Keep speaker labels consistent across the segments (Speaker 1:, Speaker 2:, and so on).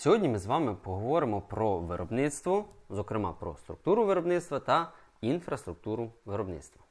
Speaker 1: Сьогодні ми з вами поговоримо про виробництво, зокрема про структуру виробництва та інфраструктуру виробництва.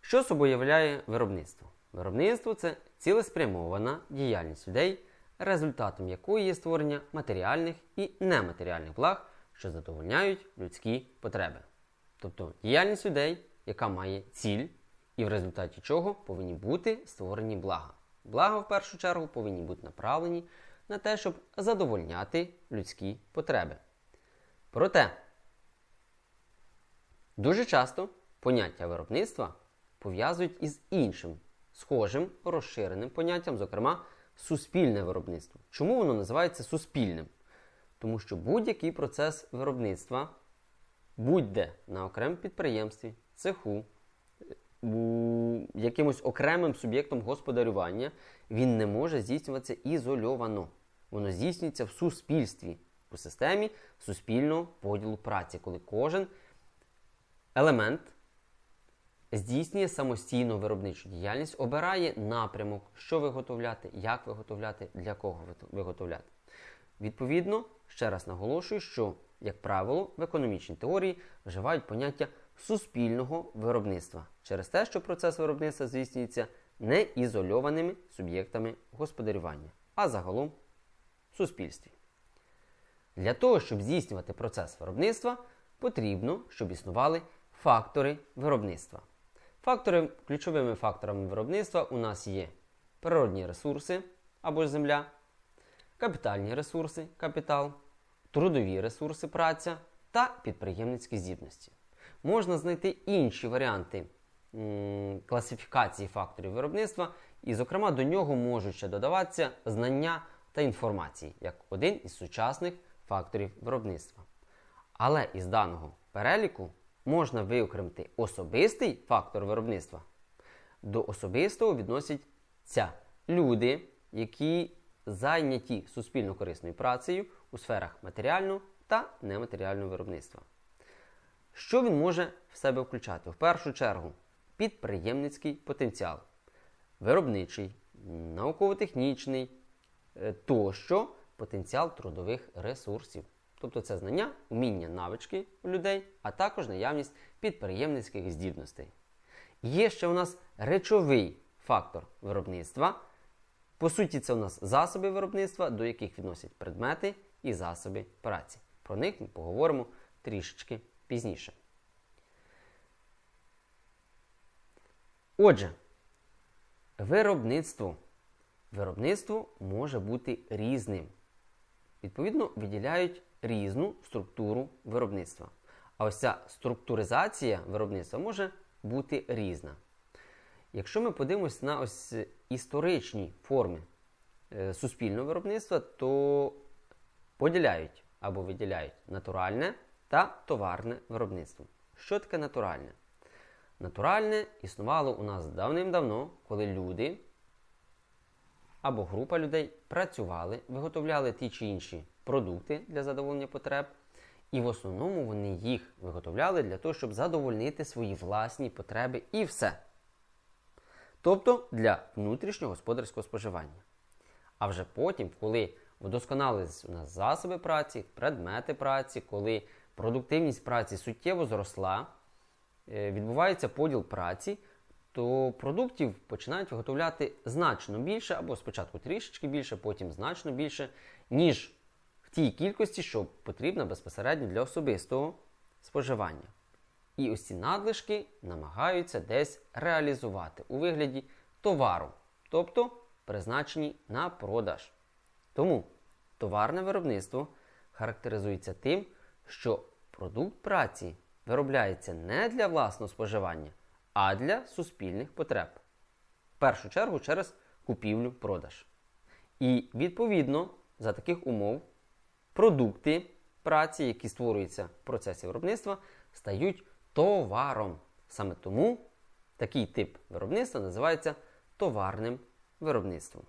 Speaker 1: Що собою являє виробництво? Виробництво це цілеспрямована діяльність людей, результатом якої є створення матеріальних і нематеріальних благ, що задовольняють людські потреби. Тобто діяльність людей, яка має ціль, і в результаті чого повинні бути створені блага. Блага в першу чергу повинні бути направлені на те, щоб задовольняти людські потреби. Проте, дуже часто поняття виробництва пов'язують із іншим, схожим, розширеним поняттям, зокрема, суспільне виробництво. Чому воно називається суспільним? Тому що будь-який процес виробництва, будь-де на окремому підприємстві, цеху, якимось окремим суб'єктом господарювання, він не може здійснюватися ізольовано. Воно здійснюється в суспільстві, у системі суспільного поділу праці, коли кожен елемент здійснює самостійну виробничу діяльність, обирає напрямок, що виготовляти, як виготовляти, для кого виготовляти. Відповідно, ще раз наголошую, що, як правило, в економічній теорії вживають поняття суспільного виробництва через те, що процес виробництва здійснюється не ізольованими суб'єктами господарювання, а загалом суспільстві. Для того, щоб здійснювати процес виробництва, потрібно, щоб існували фактори виробництва. Фактори, Ключовими факторами виробництва у нас є природні ресурси або земля, капітальні ресурси, капітал, трудові ресурси, праця та підприємницькі здібності. Можна знайти інші варіанти м, класифікації факторів виробництва, і, зокрема, до нього можуть ще додаватися знання та інформації як один із сучасних факторів виробництва. Але із даного переліку можна виокремити особистий фактор виробництва. До особистого відносяться люди, які зайняті суспільно корисною працею у сферах матеріального та нематеріального виробництва. Що він може в себе включати? В першу чергу, підприємницький потенціал, виробничий, науково-технічний тощо потенціал трудових ресурсів. Тобто це знання, уміння, навички у людей, а також наявність підприємницьких здібностей. Є ще у нас речовий фактор виробництва. По суті, це у нас засоби виробництва, до яких відносять предмети і засоби праці. Про них ми поговоримо трішечки пізніше. Отже, виробництво. Виробництво може бути різним. Відповідно, виділяють різну структуру виробництва. А ось ця структуризація виробництва може бути різна. Якщо ми подивимося на ось історичні форми е, суспільного виробництва, то поділяють або виділяють натуральне та товарне виробництво. Що таке натуральне? Натуральне існувало у нас давним-давно, коли люди або група людей працювали, виготовляли ті чи інші продукти для задоволення потреб, і в основному вони їх виготовляли для того, щоб задовольнити свої власні потреби і все. Тобто для внутрішнього господарського споживання. А вже потім, коли вдосконалились у нас засоби праці, предмети праці, коли продуктивність праці суттєво зросла, е, відбувається поділ праці, то продуктів починають виготовляти значно більше, або спочатку трішечки більше, потім значно більше, ніж в тій кількості, що потрібна безпосередньо для особистого споживання. І ось ці надлишки намагаються десь реалізувати у вигляді товару, тобто призначені на продаж. Тому товарне виробництво характеризується тим, що продукт праці виробляється не для власного споживання, а для суспільних потреб. В першу чергу через купівлю-продаж. І відповідно за таких умов продукти праці, які створюються в процесі виробництва, стають товаром. Саме тому такий тип виробництва називається товарним виробництвом.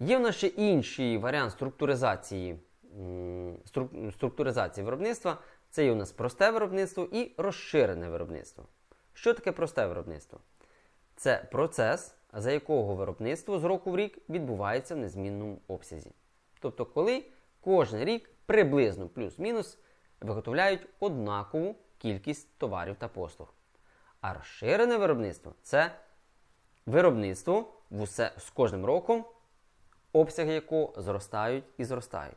Speaker 1: Є в нас ще інший варіант структуризації структуризації виробництва. Це є у нас просте виробництво і розширене виробництво. Що таке просте виробництво? Це процес, за якого виробництво з року в рік відбувається в незмінному обсязі. Тобто, коли кожен рік приблизно плюс-мінус виготовляють однакову кількість товарів та послуг. А розширене виробництво це виробництво в усе, з кожним роком, обсяги якого зростають і зростають.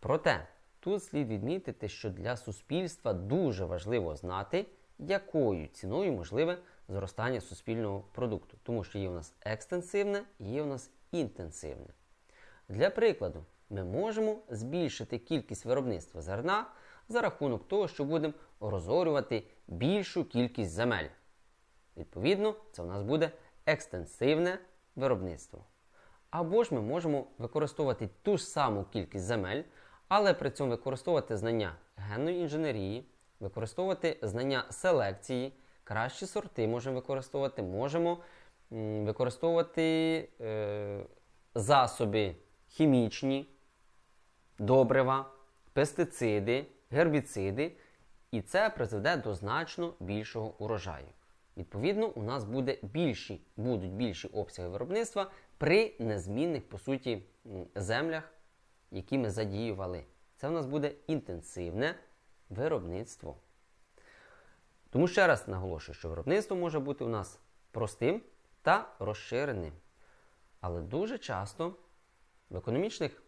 Speaker 1: Проте тут слід відмітити, що для суспільства дуже важливо знати, якою ціною можливе зростання суспільного продукту, тому що є у нас екстенсивне і є у нас інтенсивне. Для прикладу, ми можемо збільшити кількість виробництва зерна за рахунок того, що будемо розорювати більшу кількість земель. Відповідно, це у нас буде екстенсивне виробництво. Або ж ми можемо використовувати ту ж саму кількість земель, але при цьому використовувати знання генної інженерії, використовувати знання селекції, кращі сорти можемо використовувати, можемо використовувати е, засоби хімічні, добрива, пестициди, гербіциди, і це призведе до значно більшого урожаю. Відповідно, у нас буде більші, будуть більші обсяги виробництва при незмінних, по суті, землях, які ми задіювали. Це у нас буде інтенсивне виробництво. Тому ще раз наголошую, що виробництво може бути у нас простим та розширеним. Але дуже часто в економічних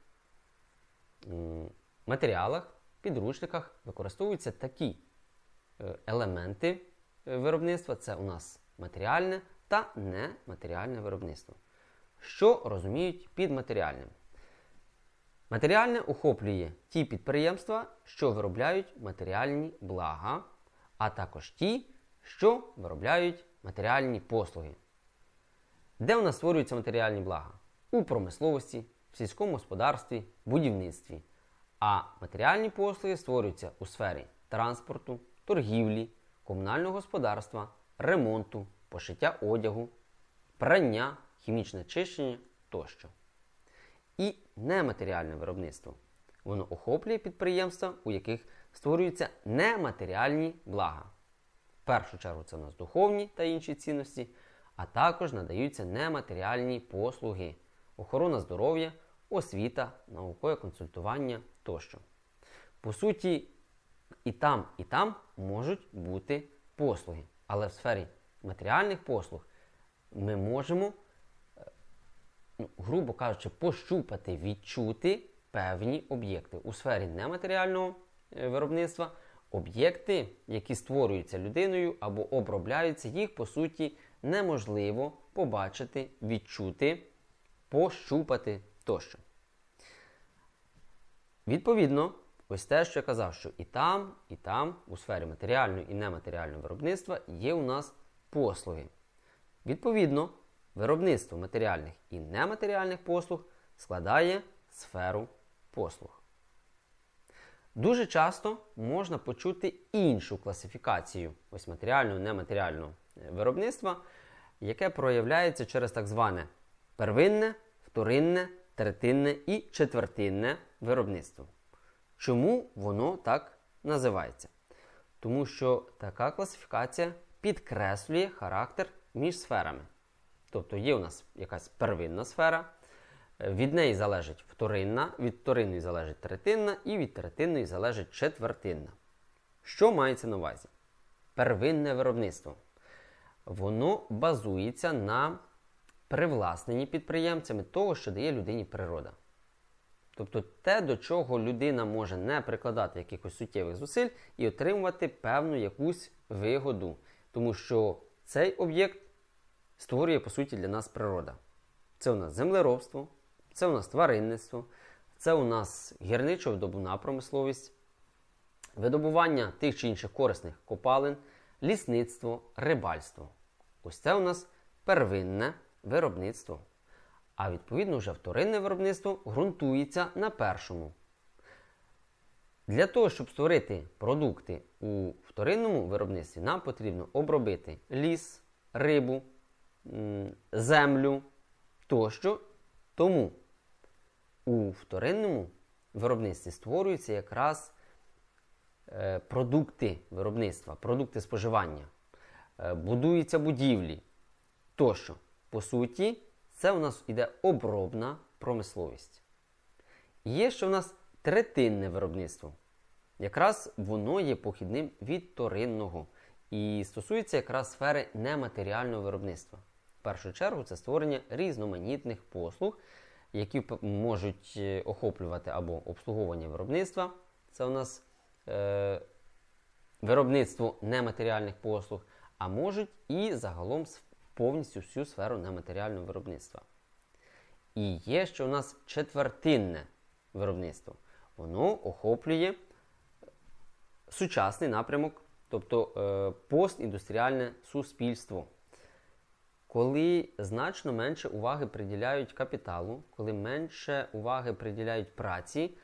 Speaker 1: матеріалах, підручниках використовуються такі е, елементи е, виробництва. Це у нас матеріальне та нематеріальне виробництво. Що розуміють під матеріальним? Матеріальне охоплює ті підприємства, що виробляють матеріальні блага, а також ті, що виробляють матеріальні послуги. Де у нас створюються матеріальні блага? У промисловості, в сільському господарстві, будівництві. А матеріальні послуги створюються у сфері транспорту, торгівлі, комунального господарства, ремонту, пошиття одягу, прання, хімічне чищення тощо. І нематеріальне виробництво. Воно охоплює підприємства, у яких створюються нематеріальні блага. В першу чергу це у нас духовні та інші цінності, а також надаються нематеріальні послуги, охорона здоров'я, освіта, наукове консультування тощо. По суті, і там, і там можуть бути послуги. Але в сфері матеріальних послуг ми можемо, ну, грубо кажучи, пощупати, відчути певні об'єкти. У сфері нематеріального е, виробництва об'єкти, які створюються людиною або обробляються, їх по суті неможливо побачити, відчути, пощупати тощо. Відповідно, ось те, що я казав, що і там, і там, у сфері матеріального і нематеріального виробництва є у нас послуги. Відповідно, виробництво матеріальних і нематеріальних послуг складає сферу послуг. Дуже часто можна почути іншу класифікацію ось матеріального нематеріального виробництва, яке проявляється через так зване первинне, вторинне, третинне і четвертинне виробництво. Чому воно так називається? Тому що така класифікація підкреслює характер між сферами. Тобто є у нас якась первинна сфера, від неї залежить вторинна, від вторинної залежить третинна і від третинної залежить четвертинна. Що мається на увазі? Первинне виробництво. Воно базується на привласненні підприємцями того, що дає людині природа. Тобто те, до чого людина може не прикладати якихось суттєвих зусиль і отримувати певну якусь вигоду. Тому що цей об'єкт створює, по суті, для нас природа. Це у нас землеробство, це у нас тваринництво, це у нас гірничо-видобувна промисловість, видобування тих чи інших корисних копалин, лісництво, рибальство. Ось це у нас первинне виробництво. А відповідно, вже вторинне виробництво ґрунтується на першому. Для того, щоб створити продукти у вторинному виробництві, нам потрібно обробити ліс, рибу, землю тощо. Тому у вторинному виробництві створюються якраз е, продукти виробництва, продукти споживання, е, будуються будівлі тощо. По суті, це у нас іде обробна промисловість. Є ще в нас третинне виробництво. Якраз воно є похідним від вторинного і стосується якраз сфери нематеріального виробництва. Першу чергу це створення різноманітних послуг, які можуть е, охоплювати або обслуговування виробництва. Це у нас е, виробництво нематеріальних послуг, а можуть і загалом повністю всю сферу нематеріального виробництва. І є ще у нас четвертинне виробництво. Воно охоплює сучасний напрямок, тобто е, постіндустріальне суспільство. Коли значно менше уваги приділяють капіталу, коли менше уваги приділяють праці,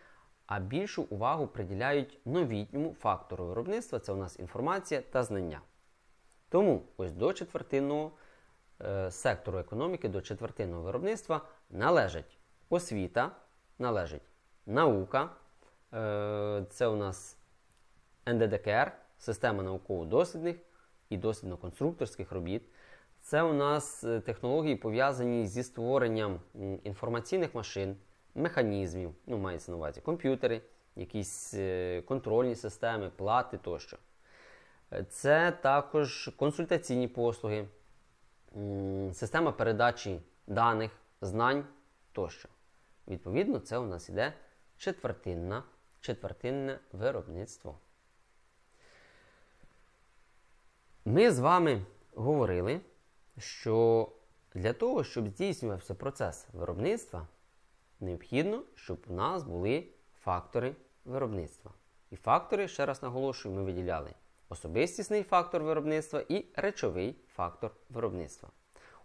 Speaker 1: а більшу увагу приділяють новітньому фактору виробництва це у нас інформація та знання. Тому ось до четвертинного е, сектору економіки, до четвертинного виробництва належить освіта, належить наука, е, це у нас НДДКР, система науково-дослідних і дослідно-конструкторських робіт. Це у нас е, технології пов'язані зі створенням інформаційних машин, механізмів, ну, мається на увазі комп'ютери, якісь е, контрольні системи, плати тощо. Е, Це також консультаційні послуги, система передачі даних, знань тощо. Відповідно, це у нас іде четвертинна, четвертинне виробництво. Ми з вами говорили, що для того, щоб здійснювався процес виробництва, необхідно, щоб у нас були фактори виробництва. І фактори, ще раз наголошую, ми виділяли особистісний фактор виробництва і речовий фактор виробництва.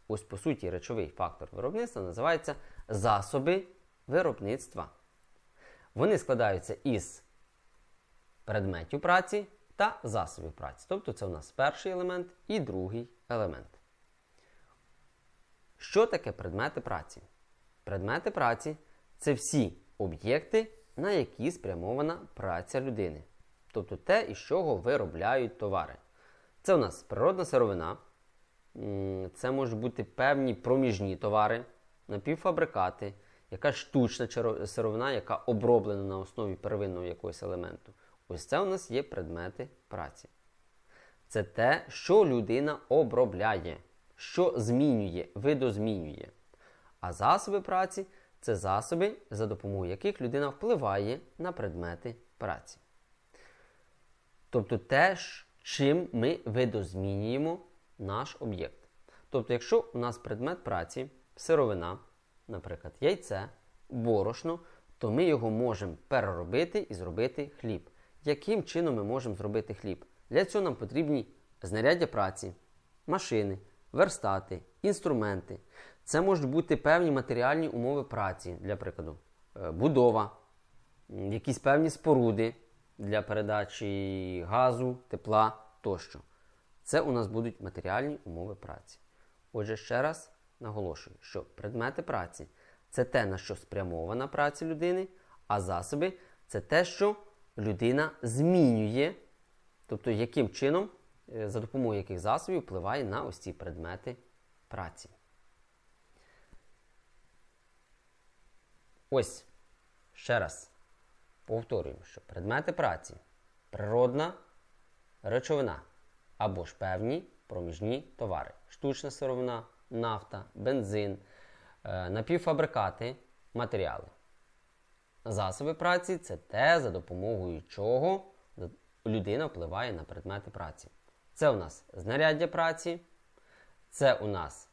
Speaker 1: Ось, по суті, речовий фактор виробництва називається засоби виробництва. Вони складаються із предметів праці та засобів праці. Тобто це у нас перший елемент і другий елемент. Що таке предмети праці? Предмети праці це всі об'єкти, на які спрямована праця людини. Тобто те, із чого виробляють товари. Це у нас природна сировина, це можуть бути певні проміжні товари, напівфабрикати, якась штучна сировина, яка оброблена на основі первинного якогось елементу. Ось це у нас є предмети праці. Це те, що людина обробляє, що змінює, видозмінює. А засоби праці це засоби, за допомогою яких людина впливає на предмети праці. Тобто те, чим ми видозмінюємо наш об'єкт. Тобто, якщо у нас предмет праці, сировина, наприклад, яйце, борошно, то ми його можемо переробити і зробити хліб. Яким чином ми можемо зробити хліб? Для цього нам потрібні знаряддя праці, машини, верстати, інструменти. Це можуть бути певні матеріальні умови праці, для прикладу, е, будова, якісь певні споруди для передачі газу, тепла тощо. Це у нас будуть матеріальні умови праці. Отже, ще раз наголошую, що предмети праці це те, на що спрямована праця людини, а засоби це те, що людина змінює, тобто яким чином, за допомогою яких засобів впливає на ось ці предмети праці. Ось ще раз повторюємо, що предмети праці природна речовина або ж певні проміжні товари, штучна сировина, нафта, бензин, е, напівфабрикати, матеріали. Засоби праці це те, за допомогою чого людина впливає на предмети праці. Це у нас знаряддя праці, це у нас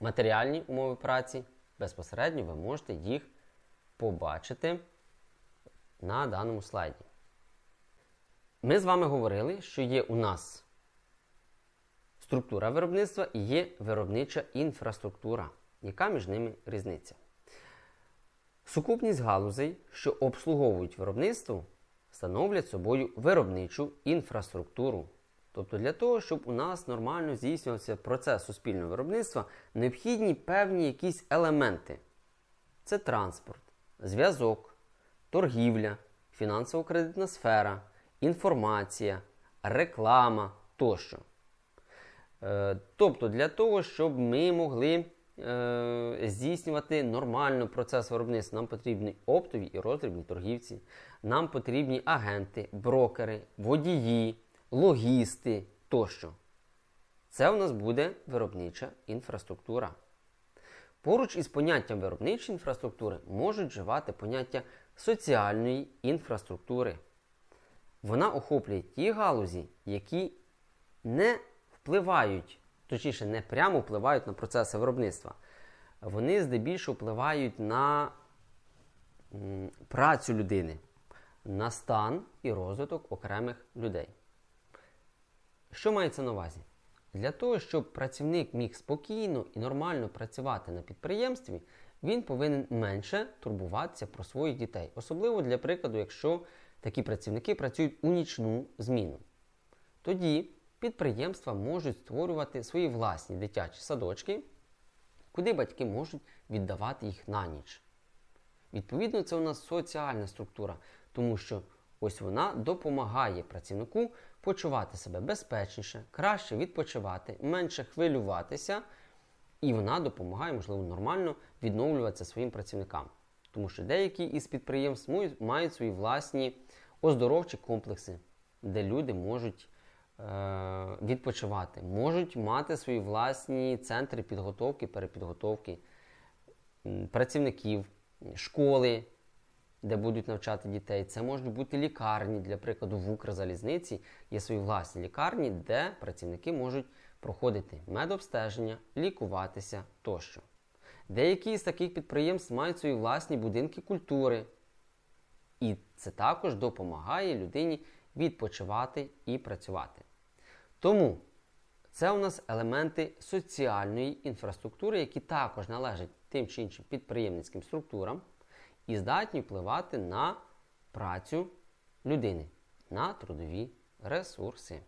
Speaker 1: матеріальні умови праці. Безпосередньо ви можете їх побачити на даному слайді. Ми з вами говорили, що є у нас структура виробництва і є виробнича інфраструктура. Яка між ними різниця? Сукупність галузей, що обслуговують виробництво, становлять собою виробничу інфраструктуру. Тобто для того, щоб у нас нормально здійснювався процес суспільного виробництва, необхідні певні якісь елементи. Це транспорт, зв'язок, торгівля, фінансово-кредитна сфера, інформація, реклама тощо. Е, Тобто для того, щоб ми могли е, здійснювати нормально процес виробництва. Нам потрібні оптові і роздрібні торгівці, нам потрібні агенти, брокери, водії, логісти тощо. Це у нас буде виробнича інфраструктура. Поруч із поняттям виробничої інфраструктури можуть вживати поняття соціальної інфраструктури. Вона охоплює ті галузі, які не впливають, точніше, не прямо впливають на процеси виробництва. Вони здебільшого впливають на працю людини, на стан і розвиток окремих людей. Що мається на увазі? Для того, щоб працівник міг спокійно і нормально працювати на підприємстві, він повинен менше турбуватися про своїх дітей. Особливо для прикладу, якщо такі працівники працюють у нічну зміну. Тоді підприємства можуть створювати свої власні дитячі садочки, куди батьки можуть віддавати їх на ніч. Відповідно, це у нас соціальна структура, тому що ось вона допомагає працівнику почувати себе безпечніше, краще відпочивати, менше хвилюватися, і вона допомагає, можливо, нормально відновлюватися своїм працівникам. Тому що деякі із підприємств мають- свої власні оздоровчі комплекси, де люди можуть е, відпочивати, можуть мати свої власні центри підготовки, перепідготовки працівників, школи, де будуть навчати дітей. Це можуть бути лікарні, для прикладу, в Укрзалізниці є свої власні лікарні, де працівники можуть проходити медобстеження, лікуватися тощо. Деякі з таких підприємств мають свої власні будинки культури. І це також допомагає людині відпочивати і працювати. Тому це у нас елементи соціальної інфраструктури, які також належать тим чи іншим підприємницьким структурам і здатні впливати на працю людини, на трудові ресурси.